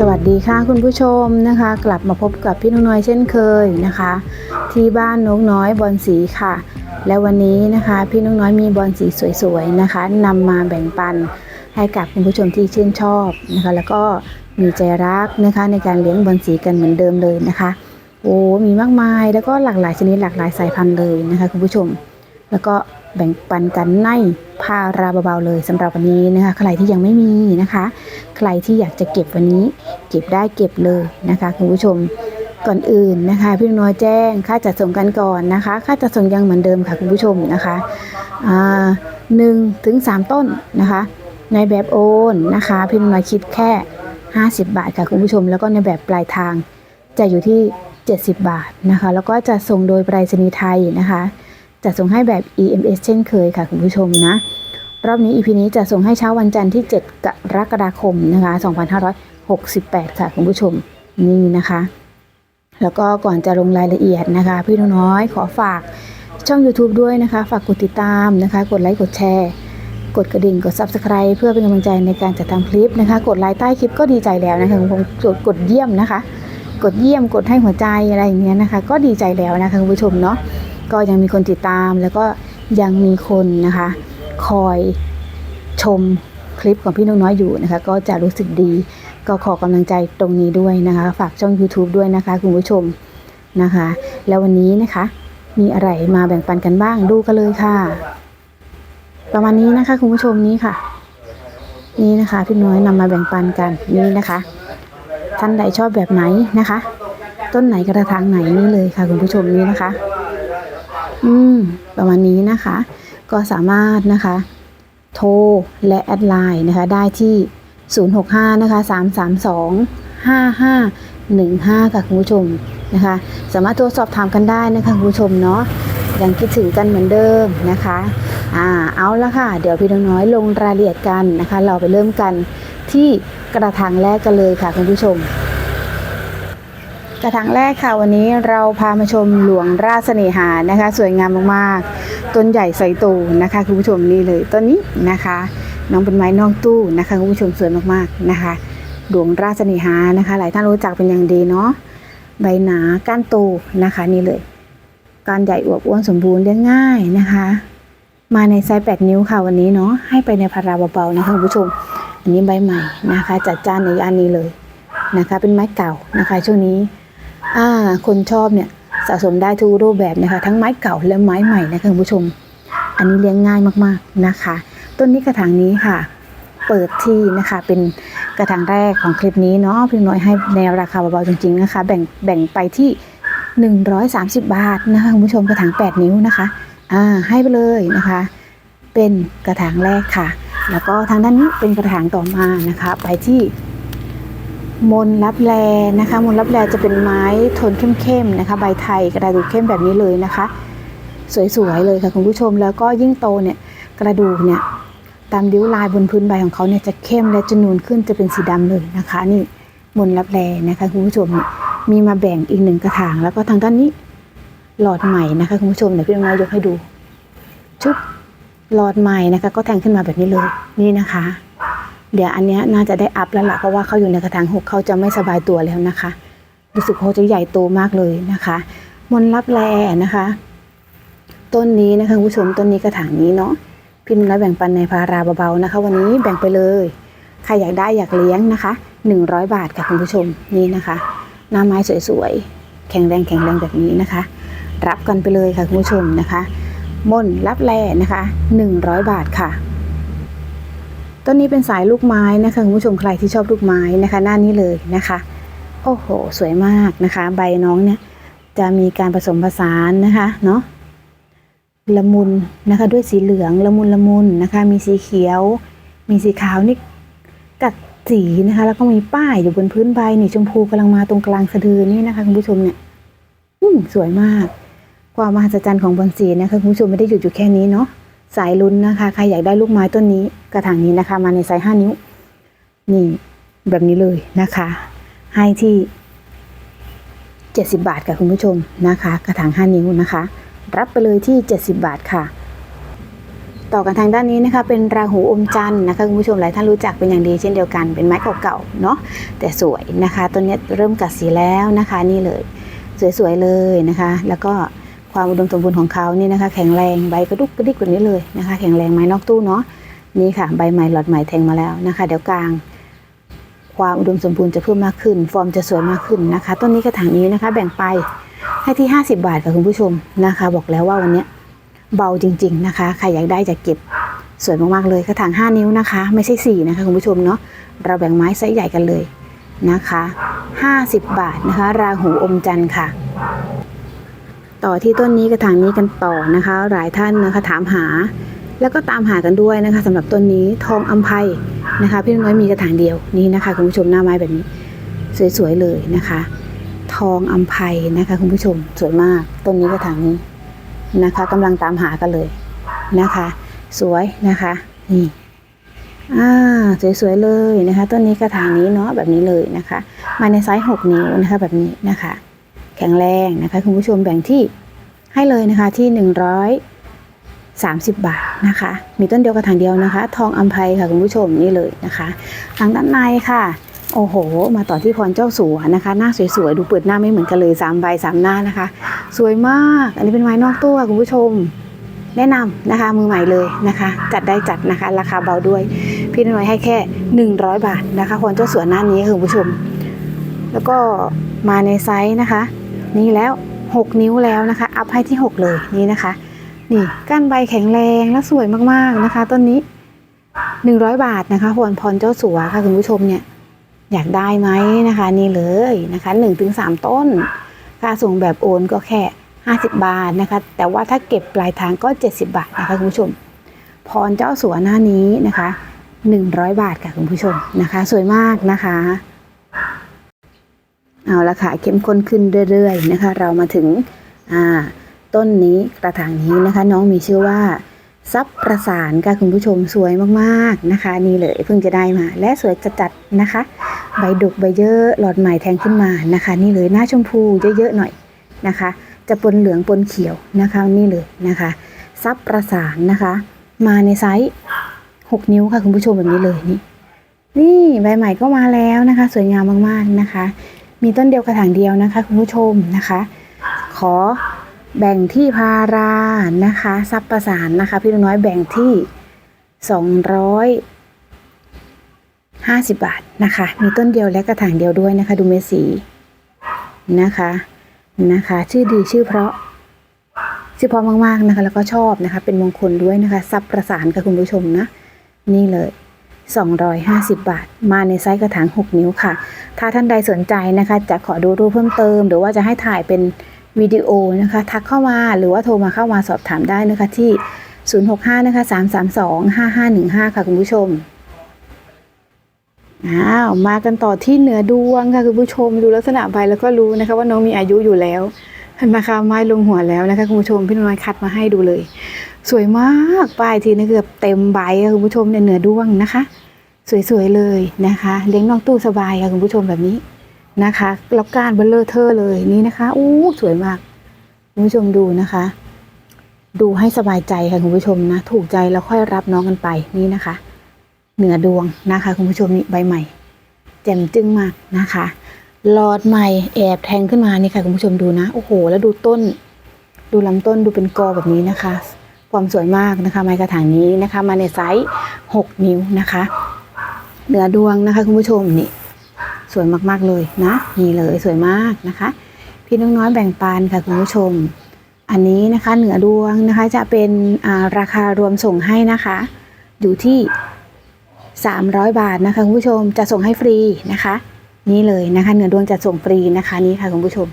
สวัสดีค่ะคุณผู้ชมนะคะ กลับมาพบกับพี่นกน้อยเช่นเคยนะคะ ที่บ้านนกน้อยบอลสีค่ะ และวันนี้นะคะพี่นกน้อยมีบอลสีสวยๆนะคะนำมาแบ่งปันให้กับคุณผู้ชมที่ชื่นชอบนะคะ แล้วก็มีใจรักนะคะในการเลี้ยงบอลสีกันเหมือนเดิมเลยนะคะ โอ้มีมากมายแล้วก็หลากหลายชนิดหลากหลายสายพันธุ์เลยนะคะคุณผู้ชม แล้วก็แบ่งปันกันในพาราเบาๆเลยสำหรับวันนี้นะคะ ใครที่ยังไม่มีนะคะ ใครที่อยากจะเก็บวันนี้ เก็บได้เก็บเลยนะคะคุณผู้ชมก่อนอื่นนะคะพี่น้อยแจ้งค่าจัดส่งกันก่อนนะคะ ค่าจัดส่งยังเหมือนเดิมค่ะคุณผู้ชมนะคะอ่าหนึ่งถึงสามต้นนะคะ ในแบบโอนนะคะพี่น้อยคิดแค่ 50 บาทค่ะคุณผู้ชม แล้วก็ในแบบปลายทางจะอยู่ที่ 70 บาทนะคะ แล้วก็จะส่งโดยไปรษณีย์ไทยนะคะ จะส่งให้แบบ EMS เช่นเคยค่ะคุณผู้ชมนะ รอบนี้ EP นี้จะส่งให้เช้าวันจันทร์ที่ 7 กรกฎาคมนะคะ 2568 ค่ะคุณผู้ชมนี่นะคะ แล้วก็ก่อนจะลงรายละเอียดนะคะ พี่น้อยขอฝากช่อง YouTube ด้วยนะคะ ฝากกดติดตามนะคะ กดไลค์กดแชร์ กดกระดิ่งกด Subscribe เพื่อเป็นกำลังใจในการจัดทำคลิปนะคะ กดไลค์ใต้คลิปก็ดีใจแล้วนะคะผมกดกดเยี่ยมนะคะ กดเยี่ยมกดให้หัวใจอะไรอย่างเงี้ยนะคะ ก็ดีใจแล้วนะคะคุณผู้ชมเนาะ ก็ยังมีคนติดตามแล้วก็ยังมีคนนะคะ คอยชมคลิปของพี่นกน้อยอยู่นะคะ ก็จะรู้สึกดีก็ขอกำลังใจตรงนี้ด้วยนะคะ ฝากช่อง YouTube ด้วยนะคะ คุณผู้ชมนะคะ แล้ววันนี้นะคะ มีอะไรมาแบ่งปันกันบ้างดูกันเลยค่ะ ประมาณนี้นะคะ คุณผู้ชมนี้ค่ะ นี่นะคะพี่น้อยนำมาแบ่งปันกันนี่นะคะ ท่านใดชอบแบบไหนนะคะ ต้นไหนกระถางไหนนี่เลยค่ะ คุณผู้ชมนี่นะคะ อืม ประมาณนี้นะคะ ก็สามารถนะคะ โทรและแอดไลน์นะคะ ได้ที่ 065 นะคะ 332 5515 ค่ะคุณผู้ชมนะคะ สามารถโทรสอบถามกันได้นะคะคุณผู้ชมเนาะยังคิดถึงกันเหมือนเดิมนะคะอ่าเอาละค่ะ เดี๋ยวพี่น้อยลงรายละเอียดกันนะคะ เราไปเริ่มกันที่กระถางแรกกันเลยค่ะคุณผู้ชม กระถางแรกค่ะวันนี้เราพามาชมหลวงราชเสนหานะคะ สวยงามมากๆ ต้นใหญ่ใส่ตูนะคะคุณผู้ชมนี่เลยต้นนี้นะคะ น้องเป็นไม้นอกตู้นะคะคุณผู้ชมสวยมากๆนะคะ หลวงราชเสนหานะคะ หลายท่านรู้จักเป็นอย่างดีเนาะใบหนาก้านโตนะคะนี่เลยการใหญ่อวบอ้วนสมบูรณ์เลี้ยงง่ายนะคะ มาในไซส์8นิ้วค่ะวันนี้เนาะให้ไปในพาราเบาๆนะคะคุณผู้ชม อันนี้ใบใหม่นะคะ จัดจ้านในย่านนี้เลยนะคะ เป็นไม้เก่านะคะ ช่วงนี้ อ่าคนชอบเนี่ยสะสมได้ทุกรูปแบบนะคะ ทั้งไม้เก่าและไม้ใหม่นะคะคุณผู้ชม อันนี้เลี้ยงง่ายมากๆนะคะ ต้นนี้กระถางนี้ค่ะ เปิดที่นะคะเป็นกระถางแรกของคลิปนี้เนาะพี่น้อยให้ในราคาเบาๆจริงๆนะคะ แบ่งแบ่งไปที่ 130 บาทนะคะคุณผู้ชมกระถาง 8 นิ้วนะคะอ่าให้ไปเลยนะคะ เป็นกระถางแรกค่ะ แล้วก็ทางด้านนี้เป็นกระถางต่อมานะคะ ไปที่ มนลับแลนะคะ มนลับแลจะเป็นไม้ทนเข้มๆนะคะ ใบไทยกระดูกเข้มแบบนี้เลยนะคะ สวยๆเลยค่ะคุณผู้ชมแล้วก็ยิ่งโตเนี่ยกระดูกเนี่ยตามริ้วลายบนพื้นใบของเขาเนี่ยจะเข้มและจะนูนขึ้นจะเป็นสีดำเลยนะคะ นี่มนลับแลนะคะคุณผู้ชมมีมาแบ่งอีกหนึ่งกระถาง แล้วก็ทางด้านนี้หลอดใหม่นะคะคุณผู้ชมเดี๋ยวพี่น้อยยกให้ดูชุดหลอดใหม่นะคะ ก็แทงขึ้นมาแบบนี้เลยนี่นะคะ เดี๋ยวอันเนี้ยน่าจะได้อัพแล้วล่ะเพราะว่าเขาอยู่ในกระถางหกเขาจะไม่สบายตัวแล้วนะคะ รู้สึกเขาจะใหญ่โตมากเลยนะคะ มนลับแลนะคะ ต้นนี้นะคะคุณผู้ชมต้นนี้กระถางนี้เนาะพี่นุ่นแบ่งปันในพาราเบาๆนะคะ วันนี้แบ่งไปเลยใครอยากได้อยากเลี้ยงนะคะ 100 บาทค่ะคุณผู้ชมนี่นะคะหน้าไม้สวยๆแข็งแรงแข็งแรงแบบนี้นะคะ รับกันไปเลยค่ะคุณผู้ชมนะคะมนรับแลนะคะ 100 บาทค่ะ ต้นนี้เป็นสายลูกไม้นะคะคุณผู้ชมใครที่ชอบลูกไม้นะคะ หน้านี้เลยนะคะ โอ้โห สวยมากนะคะ ใบน้องเนี่ยจะมีการผสมผสานนะคะเนาะละมุนนะคะด้วยสีเหลืองละมุนละมุนนะคะ มีสีเขียว มีสีขาวนี่กัดสีนะคะ แล้วก็มีป้ายอยู่บนพื้นใบนี่ชมพูกำลังมาตรงกลางสะดือนี่นะคะคุณผู้ชมเนี่ยอืมสวยมาก ความมหัศจรรย์ของบอนสีนะคะคุณผู้ชมไม่ได้หยุดอยู่แค่นี้เนาะ สายลุ้นนะคะ ใครอยากได้ลูกไม้ต้นนี้กระถางนี้นะคะ มาในไซส์ห้านิ้ว นี่แบบนี้เลยนะคะ ให้ที่ 70 บาทค่ะคุณผู้ชมนะคะ กระถาง5นิ้วนะคะ รับไปเลยที่ 70 บาทค่ะ ต่อกันทางด้านนี้นะคะ เป็นราหูอมจันทร์นะคะคุณผู้ชมหลายท่านรู้จักเป็นอย่างดีเช่นเดียวกันเป็นไม้เก่าๆเนาะแต่สวยนะคะต้นนี้เริ่มกัดสีแล้วนะคะ นี่เลย สวยๆเลยนะคะ แล้วก็ ความอุดมสมบูรณ์ของเขานี่นะคะ แข็งแรงใบกระดุกกระดิกแบบนี้เลยนะคะ แข็งแรงไม้นอกตู้เนาะนี่ค่ะใบใหม่หลอดใหม่แทงมาแล้วนะคะ เดี๋ยวกลาง ความอุดมสมบูรณ์จะเพิ่มมากขึ้น ฟอร์มจะสวยมากขึ้นนะคะ ต้นนี้กระถางนี้นะคะ แบ่งไปให้ที่ 50 บาทค่ะคุณผู้ชมนะคะ บอกแล้วว่าวันนี้เบาจริง ๆนะคะใครอยากได้จะเก็บสวยมากๆเลยกระถาง 5 นิ้วนะคะ ไม่ใช่ 4 นะคะคุณผู้ชมเนาะเราแบ่งไม้ไซส์ใหญ่กันเลยนะคะ 50 บาทนะคะ ราหูอมจันทร์ค่ะ ต่อที่ต้นนี้กระถางนี้กันต่อนะคะ หลายท่านนะคะถามหา แล้วก็ตามหากันด้วยนะคะสำหรับต้นนี้ทองอัมภัยนะคะพี่น้อยมีกระถางเดียวนี่นะคะคุณผู้ชมหน้าไม้แบบนี้ สวยๆเลยนะคะ ทองอัมภัยนะคะ คุณผู้ชมสวยมากต้นนี้กระถางนี้นะคะกำลังตามหากันเลยนะคะ สวยนะคะนี่อ่าสวยๆเลยนะคะ ต้นนี้กระถางนี้เนาะแบบนี้เลยนะคะ มาในไซส์6นิ้วนะคะแบบนี้นะคะ แข็งแรงนะคะคุณผู้ชมแบ่งที่ให้เลยนะคะที่ 130 บาทนะคะ มีต้นเดียวกระถางเดียวนะคะ ทองอัมภัยค่ะคุณผู้ชมนี่เลยนะคะทางด้านในค่ะโอ้โห มาต่อที่พรเจ้าสัวนะคะ หน้าสวยๆ ดูเปิดหน้าไม่เหมือนกันเลย3ใบ3หน้านะคะ สวยมาก อันนี้เป็นไม้นอกตู้ค่ะคุณผู้ชม แนะนำนะคะ มือใหม่เลยนะคะ จัดได้จัดนะคะ ราคาเบาด้วย พี่น้อยให้แค่ 100 บาทนะคะพรเจ้าสัวหน้านี้ค่ะคุณผู้ชม แล้วก็มาในไซส์นะคะ นี่แล้ว 6 นิ้วแล้วนะคะอัพให้ที่ 6 เลยนี่นะคะ นี่ก้านใบแข็งแรงและสวยมากๆนะคะ ต้นนี้ 100 บาทนะคะพรพรเจ้าสัวค่ะคุณผู้ชมเนี่ยอยากได้ไหมนะคะ นี่เลยนะคะ 1-3 ต้น ค่าส่งแบบโอนก็แค่ 50 บาทนะคะ แต่ว่าถ้าเก็บปลายทางก็ 70 บาทนะคะคุณผู้ชม พรเจ้าสัวหน้านี้นะคะ 100 บาทค่ะคุณผู้ชมนะคะ สวยมากนะคะ เอาละค่ะเข้มข้นขึ้นเรื่อยๆนะคะ เรามาถึงต้นนี้กระถางนี้นะคะ น้องมีชื่อว่าซับประสานค่ะคุณผู้ชมสวยมากๆนะคะ นี่เลยเพิ่งจะได้มา และสวยจัดๆนะคะ ใบดุกใบเยอะหลอดใหม่แทงขึ้นมานะคะ นี่เลยหน้าชมพูเยอะๆหน่อยนะคะ จะปนเหลืองปนเขียวนะคะนี่เลยนะคะซับประสานนะคะ มาในไซส์6 นิ้วค่ะคุณผู้ชมแบบนี้เลยนี่นี่ใบใหม่ก็มาแล้วนะคะ สวยงามมากๆนะคะ มีต้นเดียวกระถางเดียวนะคะคุณผู้ชมนะคะ ขอแบ่งที่พารานะคะซับประสานนะคะ พี่น้อยแบ่งที่สองร้อยห้าสิบบาทนะคะ มีต้นเดียวและกระถางเดียวด้วยนะคะ ดูเมดสีนะคะนะคะ ชื่อดีชื่อเพราะชื่อเพราะมากๆนะคะ แล้วก็ชอบนะคะ เป็นมงคลด้วยนะคะซับประสานกับคุณผู้ชมนะ นี่เลย 250 บาท มาในไซส์กระถาง 6 นิ้วค่ะ ถ้าท่านใดสนใจนะคะ จะขอดูรูปเพิ่มเติม หรือว่าจะให้ถ่ายเป็นวิดีโอนะคะ ทักเข้ามาหรือว่าโทรมาเข้ามาสอบถามได้นะคะที่ 065 นะคะ 332 5515 ค่ะคุณผู้ชมอ้าวมากันต่อที่เหนือดวงค่ะคุณผู้ชมดูลักษณะใบแล้วก็รู้นะคะ ว่าน้องมีอายุอยู่แล้วเห็นไหมคะไม้ลงหัวแล้วนะคะคุณผู้ชมพี่น้อยคัดมาให้ดูเลย สวยมากป้ายทีนี่เกือบเต็มใบค่ะคุณผู้ชมเนี่ยเหนือดวงนะคะ สวยๆเลยนะคะ เลี้ยงนอกตู้สบายค่ะคุณผู้ชมแบบนี้นะคะแล้วกานเบลเลอร์เทอร์เลยนี่นะคะอู้สวยมากคุณผู้ชมดูนะคะ ดูให้สบายใจค่ะคุณผู้ชมนะ ถูกใจแล้วค่อยรับน้องกันไปนี่นะคะ เหนือดวงนะคะคุณผู้ชมนี่ใบใหม่แจ่มจึ้งมากนะคะหลอดใหม่แอบแทงขึ้นมานี่ค่ะคุณผู้ชมดูนะโอ้โห แล้วดูต้น ดูลำต้นดูเป็นกอแบบนี้นะคะ ความสวยมากนะคะ ไม้กระถางนี้นะคะ มาในไซส์ 6 นิ้วนะคะ เหนือดวงนะคะ คุณผู้ชมนี่สวยมากๆเลยนะนี่เลยสวยมากนะคะ พี่น้องน้อยแบ่งปันค่ะคุณผู้ชม อันนี้นะคะเหนือดวงนะคะจะเป็นราคารวมส่งให้นะคะ อยู่ที่ 300 บาทนะคะคุณผู้ชมจะส่งให้ฟรีนะคะ นี่เลยนะคะเหนือดวงจะส่งฟรีนะคะนี่ค่ะคุณผู้ชม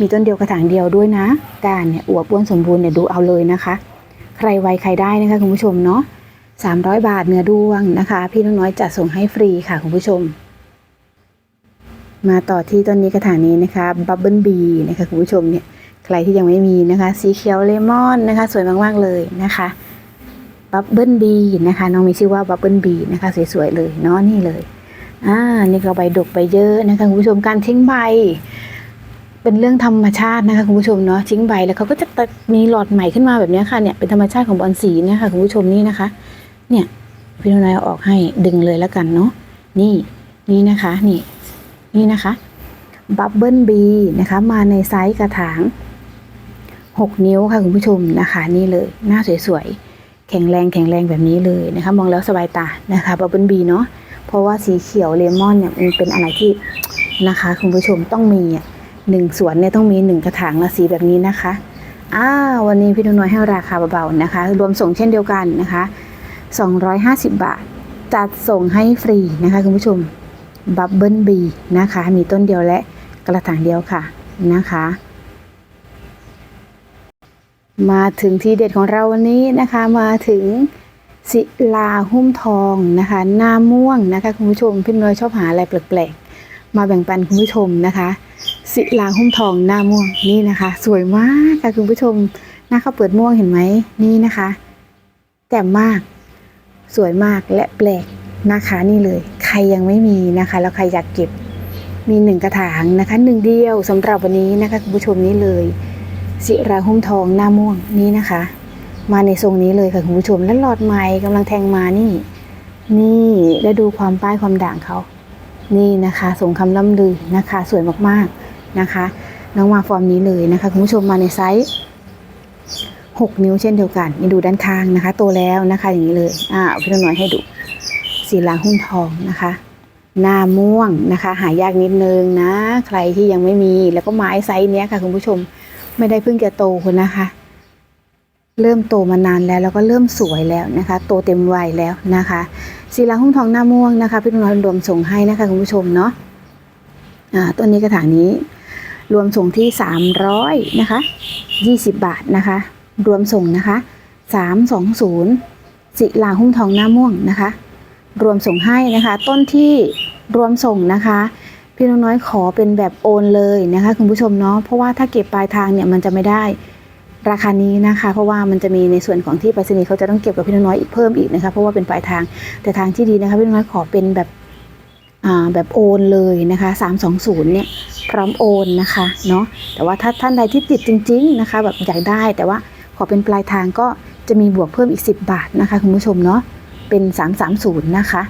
มีต้นเดียวกระถางเดียวด้วยนะการเนี่ยอวบอ้วนสมบูรณ์เนี่ยดูเอาเลยนะคะ ใครไวใครได้นะคะคุณผู้ชมเนาะ 300 บาทเนื้อดวงนะคะ พี่น้องน้อยจะส่งให้ฟรีค่ะคุณผู้ชม มาต่อที่ต้นนี้กระถางนี้นะคะบับเบิลบีนะคะคุณผู้ชมเนี่ยใครที่ยังไม่มีนะคะ สีเขียวเลมอนนะคะ สวยมากๆเลยนะคะบับเบิลบีนะคะน้องมีชื่อว่าบับเบิลบีนะคะสวยๆเลยเนาะนี่เลยอ่านี่ก็ใบดกใบเยอะนะคะคุณผู้ชมการทิ้งใบ เป็นเรื่องธรรมชาตินะคะคุณผู้ชมเนาะทิ้งใบแล้วเขาก็จะมีหลอดใหม่ขึ้นมาแบบนี้ค่ะเนี่ยเป็นธรรมชาติของบอลสีนี่ยค่ะคุณผู้ชมนี่นะคะ เนี่ยพี่นายเอาออกให้ดึงเลยแล้วกันเนาะนี่นี่นะคะนี่นี่นะคะบับเบิลบีนะคะมาในไซส์กระถาง 6 นิ้วค่ะคุณผู้ชมนะคะนี่เลยหน้าสวยๆ แข็งแรงแข็งแรงแบบนี้เลยนะคะมองแล้วสบายตานะคะบับเบิลบีเนาะเพราะว่าสีเขียวเลมอนเนี่ยมันเป็นอะไรที่นะคะ คุณผู้ชมต้องมีอะหนึ่งสวนเนี่ยต้องมีหนึ่งกระถางละสีแบบนี้นะคะอ้าววันนี้พี่นุ้ยให้ราคาเบาๆนะคะ รวมส่งเช่นเดียวกันนะคะ 250 บาท จัดส่งให้ฟรีนะคะคุณผู้ชมบับเบิลบีนะคะ มีต้นเดียวและกระถางเดียวค่ะนะคะ มาถึงทีเด็ดของเราวันนี้นะคะมาถึงศิลาหุ้มทองนะคะหน้าม่วงนะคะคุณผู้ชมพี่น้อยชอบหาอะไรแปลกๆ มาแบ่งปันคุณผู้ชมนะคะศิลาหุ้มทองหน้าม่วงนี่นะคะ สวยมากค่ะคุณผู้ชมหน้าเขาวเปิดม่วงเห็นไหมนี่นะคะแจ่มมาก สวยมากและแปลกนะคะนี่เลย ใครยังไม่มีนะคะ แล้วใครอยากเก็บมีหนึ่งกระถางนะคะหนึ่งเดียวสำหรับวันนี้นะคะคุณผู้ชมนี้เลยศิราหุ้มทองหน้าม่วงนี่นะคะ มาในทรงนี้เลยค่ะคุณผู้ชมและหลอดไม้กำลังแทงมานี่ นี่และดูความป้ายความด่างเขานี่นะคะสงคำล่ำลือนะคะ สวยมากๆนะคะ น้องมาฟอร์มนี้เลยนะคะคุณผู้ชมมาในไซส์ 6 นิ้วเช่นเดียวกันนี่ดูด้านข้างนะคะ โตแล้วนะคะอย่างนี้เลยอ่าเอาพี่น้อยให้ดูสีลาหุ้มทองนะคะหน้าม่วงนะคะ หายากนิดนึงนะ ใครที่ยังไม่มีแล้วก็ไม้ไซส์เนี้ยค่ะคุณผู้ชมไม่ได้เพิ่งจะโตคนนะคะ เริ่มโตมานานแล้วแล้วก็เริ่มสวยแล้วนะคะ โตเต็มวัยแล้วนะคะศิลาหุ้มทองหน้าม่วงนะคะพี่น้อยรวมส่งให้นะคะคุณผู้ชมเนาะอ่าต้นนี้กระถางนี้รวมส่งที่ 300นะคะ20 บาทนะคะ รวมส่งนะคะ 320ศิลาหุ้มทองหน้าม่วงนะคะ รวมส่งให้นะคะ ต้นที่รวมส่งนะคะ พี่น้องน้อยขอเป็นแบบโอนเลยนะคะคุณผู้ชมเนาะเพราะว่าถ้าเก็บปลายทางเนี่ยมันจะไม่ได้ราคานี้นะคะ เพราะว่ามันจะมีในส่วนของที่ไปรษณีย์เขาจะต้องเก็บกับพี่น้องน้อยอีกเพิ่มอีกนะคะเพราะว่าเป็นปลายทางแต่ทางที่ดีนะคะพี่น้องน้อยขอเป็นแบบแบบโอนเลยนะคะ 320 เนี่ยพร้อมโอนนะคะเนาะแต่ว่าถ้าท่านใดที่ติดจริง ๆ นะคะ แบบอยากได้แต่ว่า อเป็นปลายทางก็จะมีบวกเพิ่มอีก 10 บาทนะคะคุณผู้ชมเนาะเป็น 330 นะคะ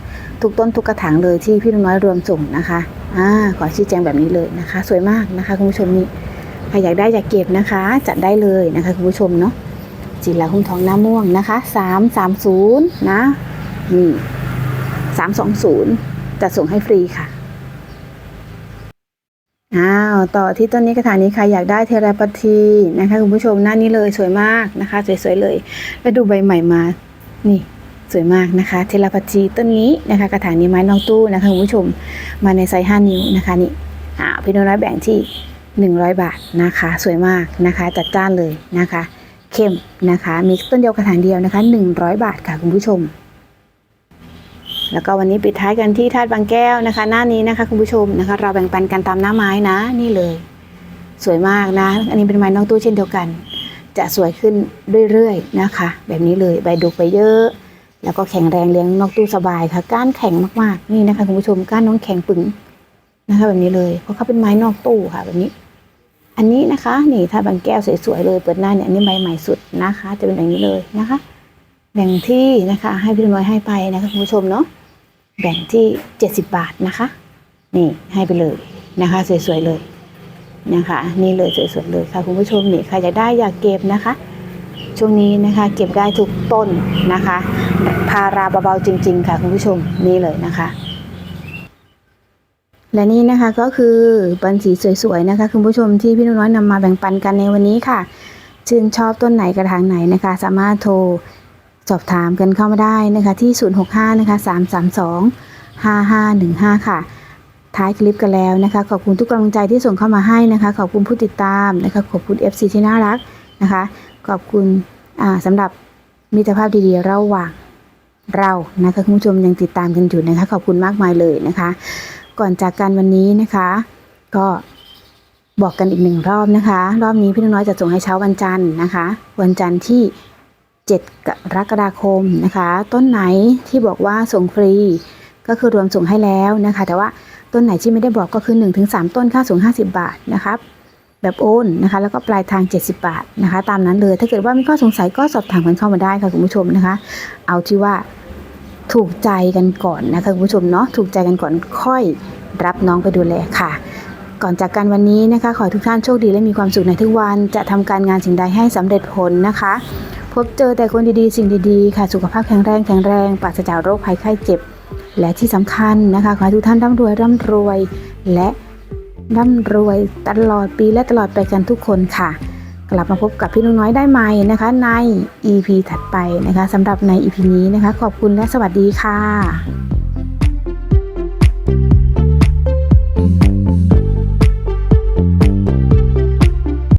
ทุกต้นทุกกระถางเลยที่พี่น้อยรวมส่งนะคะอ่าขอชี้แจงแบบนี้เลยนะคะ สวยมากนะคะคุณผู้ชมนี่ใครอยากได้อยากเก็บนะคะ จัดได้เลยนะคะคุณผู้ชมเนาะจิลาหุ้มทองหน้าม่วงนะคะสามสามศูนย์นะนี่สามสองศูนย์จัดส่งให้ฟรีค่ะ อ้าวต่อที่ต้นนี้กระถางนี้ใครอยากได้เทราปทีนะคะคุณผู้ชมหน้านี้เลยสวยมากนะคะ สวยๆเลยแล้วดูใบใหม่มานี่สวยมากนะคะ เทราปทีต้นนี้นะคะ กระถางนี้ไม้นอกตู้นะคะคุณผู้ชมมาในไซส์5นิ้วนะคะนี่อ่าพี่น้อยแบ่งที่ 100 บาทนะคะ สวยมากนะคะจัดจ้านเลยนะคะ เข้มนะคะ มีต้นเดียวกระถางเดียวนะคะ 100 บาทค่ะคุณผู้ชม แล้วก็วันนี้ปิดท้ายกันที่ธาตุบางแก้วนะคะ หน้านี้นะคะคุณผู้ชมนะคะ เราแบ่งปันกันตามหน้าไม้นะ นี่เลย สวยมากนะ อันนี้เป็นไม้นอกตู้เช่นเดียวกัน จะสวยขึ้นเรื่อยๆนะคะ แบบนี้เลยใบดกไปเยอะ แล้วก็แข็งแรงเลี้ยงนอกตู้สบายค่ะก้านแข็งมากๆนี่นะคะคุณผู้ชมก้านน้องแข็งปึงนะคะ แบบนี้เลยเพราะเขาเป็นไม้นอกตู้ค่ะ แบบนี้ อันนี้นะคะนี่ถ้าบางแก้วสวยๆเลยเปิดหน้าเนี่ยอันนี้ใบใหม่สุดนะคะ จะเป็นแบบนี้เลยนะคะแบ่งที่นะคะ ให้พี่น้อยให้ไปนะคะคุณผู้ชมเนาะ แบ่งที่ 70 บาทนะคะ นี่ให้ไปเลยนะคะ สวยๆเลยนะคะ นี่เลยสวยๆเลยค่ะคุณผู้ชมนี่ใครอยากได้อยากเก็บนะคะ ช่วงนี้นะคะ เก็บได้ทุกต้นนะคะพาราเบาๆจริง ๆ ค่ะคุณผู้ชมนี่เลยนะคะ และนี่นะคะก็คือบันสีสวยๆนะคะ คุณผู้ชมที่พี่นุ่นน้อยนำมาแบ่งปันกันในวันนี้ค่ะชื่นชอบต้นไหนกระถางไหนนะคะ สามารถโทร สอบถามกันเข้ามาได้นะคะที่ 065 นะคะ 332 5515 ค่ะ ท้ายคลิปกันแล้วนะคะ ขอบคุณทุกกำลังใจที่ส่งเข้ามาให้นะคะ ขอบคุณผู้ติดตามนะคะ ขอบคุณ FC ที่น่ารักนะคะ ขอบคุณอ่าสำหรับมิตรภาพดีๆระหว่างเรานะคะคุณผู้ชมยังติดตามกันอยู่นะคะ ขอบคุณมากมายเลยนะคะ ก่อนจากกันวันนี้นะคะ ก็บอกกันอีกหนึ่งรอบนะคะ รอบนี้พี่น้อยจะส่งให้เช้าวันจันทร์นะคะ วันจันทร์ที่ 7 กรกฎาคมนะคะ ต้นไหนที่บอกว่าส่งฟรี ก็คือรวมส่งให้แล้วนะคะ แต่ว่าต้นไหนที่ไม่ได้บอกก็คือ 1-3 ต้นค่าส่ง 50 บาทนะครับแบบโอนนะคะ แล้วก็ปลายทาง 70 บาทนะคะ ตามนั้นเลย ถ้าเกิดว่ามีข้อสงสัยก็สอบถามกันเข้ามาได้ค่ะคุณผู้ชมนะคะ เอาที่ว่าถูกใจกันก่อนนะคะคุณผู้ชมเนาะถูกใจกันก่อนค่อยรับน้องไปดูแลค่ะ ก่อนจากกันวันนี้นะคะ ขอให้ทุกท่านโชคดีและมีความสุขในทุกวัน จะทำการงานสิ่งใดให้สำเร็จผลนะคะ พบเจอแต่คนดีๆ สิ่งดีๆ ค่ะ สุขภาพแข็งแรงแข็งแรงปราศจากโรคภัยไข้เจ็บ และที่สำคัญนะคะขอให้ทุกท่านร่ำรวยร่ำรวย และร่ำรวยตลอดปีและตลอดไปกันทุกคนค่ะ กลับมาพบกับพี่นุ้งน้อยได้ใหม่นะคะ ใน EP ถัดไปนะคะสำหรับใน EP นี้นะคะ ขอบคุณและสวัสดีค่ะ